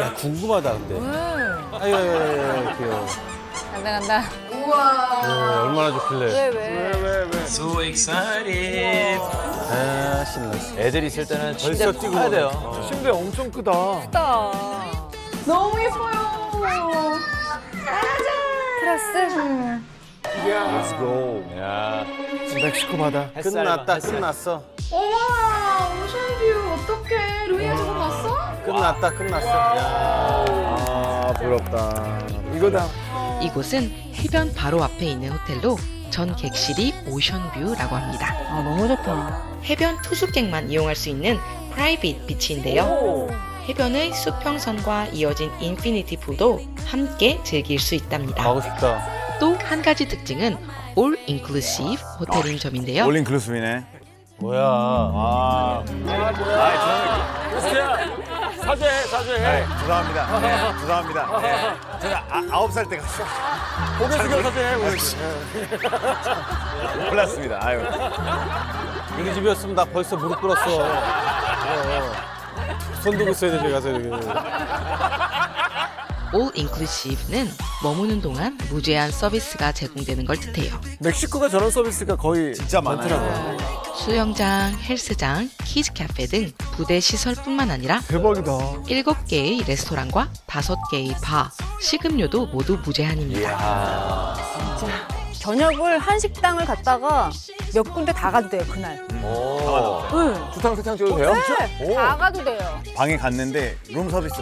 야, 궁금하다, 근데. 아유, 아유, 아유, 아유, 귀여워. 간다 간다. 어, 얼마나 좋길래. 왜 왜? So excited. 아, 신났어. 애들 있을 때는 벌써 뛰고 커야 돼요. 오네. 침대 엄청 크다. 크다. 너무 예뻐요. 테라스. Let's go. 야, 멕시코 바다. 끝났다, 햇살. 끝났어. 어머나 오션뷰 어떡해? 끝났다, 끝났어. 야, 아, 부럽다. 이거다. 이곳은 해변 바로 앞에 있는 호텔로 전 객실이 오션뷰라고 합니다. 아 너무 좋다. 해변 투숙객만 이용할 수 있는 프라이빗 비치인데요. 해변의 수평선과 이어진 인피니티 풀도 함께 즐길 수 있답니다. 가고 싶다. 또 한 가지 특징은 올 인클루시브 호텔인 점인데요. 올린 클루스비네. 뭐야. 아, 사죄해, 사죄해. 죄송합니다. 네, 죄송합니다. 네. 제가 아, 아홉 살 때 갔어. 고개 숙여 사죄해. 몰랐습니다. 아유. 우리 집이었으면 나 벌써 무릎 꿇었어. 그래. 손 들고 있어야 돼, 저기 가서 여기. 올 인클루시브는 머무는 동안 무제한 서비스가 제공되는 걸 뜻해요. 멕시코가 저런 서비스가 거의 진짜 네. 수영장, 헬스장, 키즈 카페 등 부대 시설뿐만 아니라 대박이다. 7개의 레스토랑과 5개의 바, 식음료도 모두 무제한입니다. 저녁을 한 식당을 갔다가 몇 군데 다 가도 돼요 그날. 오. 응. 두탕 세탕 찍어도 돼요? 네, 다 가도 돼요. 방에 갔는데 룸 서비스.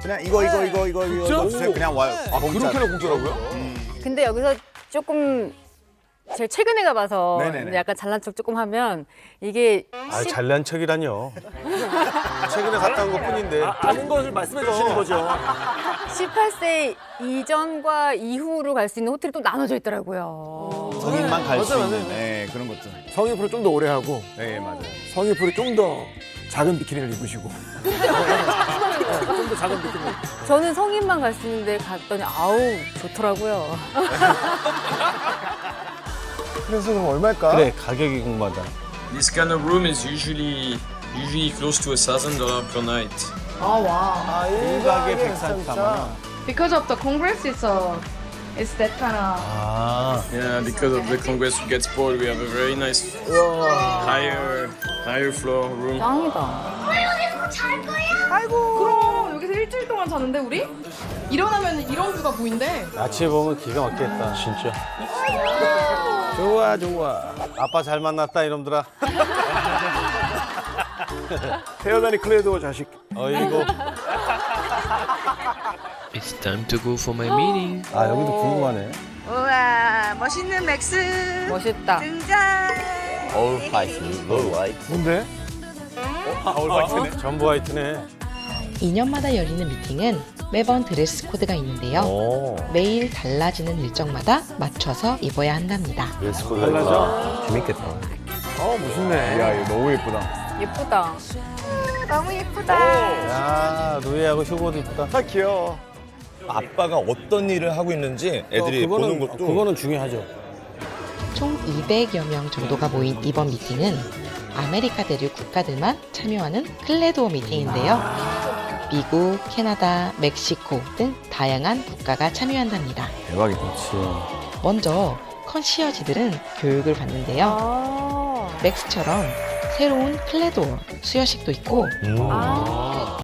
그냥 이거 이거 이거 이거 이거 넣어주세요. 그냥 와요. 아, 공짜. 그렇게나 공짜라고요? 근데 여기서 조금 제일 최근에 가봐서 네네네. 약간 잘난 척 조금 하면 이게 아, 잘난 척이라뇨. 최근에 갔다 온 것 뿐인데. 아는 것을 말씀해 주시는 거죠. 18세 이전과 이후로 갈 수 있는 호텔이 또 나눠져 있더라고요. 성인만 갈 수 맞아요, 있는 맞아요. 네, 그런 것도. 성인프로 좀더 오래 하고 네, 맞아요. 성인프로 좀더 작은 비키니를 입으시고. 좀 더 작은 비키니. 저는 성인만 갈 수 있는데 갔더니 아우 좋더라고요. 그래서 그럼 얼마일까? 그래, 가격이 궁금하다. This kind of room is usually usually close to a thousand dollar per night. 아, 1박에 143만 원. Because of the Congress, it's a, it's that kind of. 아, Yeah, because of the Congress we get spoiled. We have a very nice higher higher floor room. 짱이다. 그럼 여기서 일주일 동안 자는데 우리? 일어나면 이런 뷰가 보인대. 아침에 보면 기가 막히겠다. 진짜. 좋아, 좋아. 아빠 잘 만났다, 이놈들아. 태어나니 클레도 자식. 어이구. It's time to go for my meeting. 아, 여기도 궁금하네. 우와 멋있는 맥스 멋있다. 등장 어우, 화이트. 어우, 화이트. 뭔데? 아울 화이트네. 전부 화이트네. 2년마다 열리는 미팅은 매번 드레스 코드가 있는데요. 오. 매일 달라지는 일정마다 맞춰서 입어야 한답니다. 드레스 코드 달라져? 재밌겠다. 어, 멋있네. 야, 이거 너무 예쁘다. 예쁘다. 너무 예쁘다 야, 루이하고 휴고도 이쁘다. 아, 귀여워. 아빠가 어떤 일을 하고 있는지 애들이 어, 그거는, 보는 것도 그거는 중요하죠. 총 200여 명 정도가 모인 이번 미팅은 아메리카 대륙 국가들만 참여하는 클레도어 미팅인데요. 미국, 캐나다, 멕시코 등 다양한 국가가 참여한답니다. 대박이다. 먼저 컨시어지들은 교육을 받는데요. 아. 맥스처럼 새로운 클레도어 수여식도 있고 음. 아.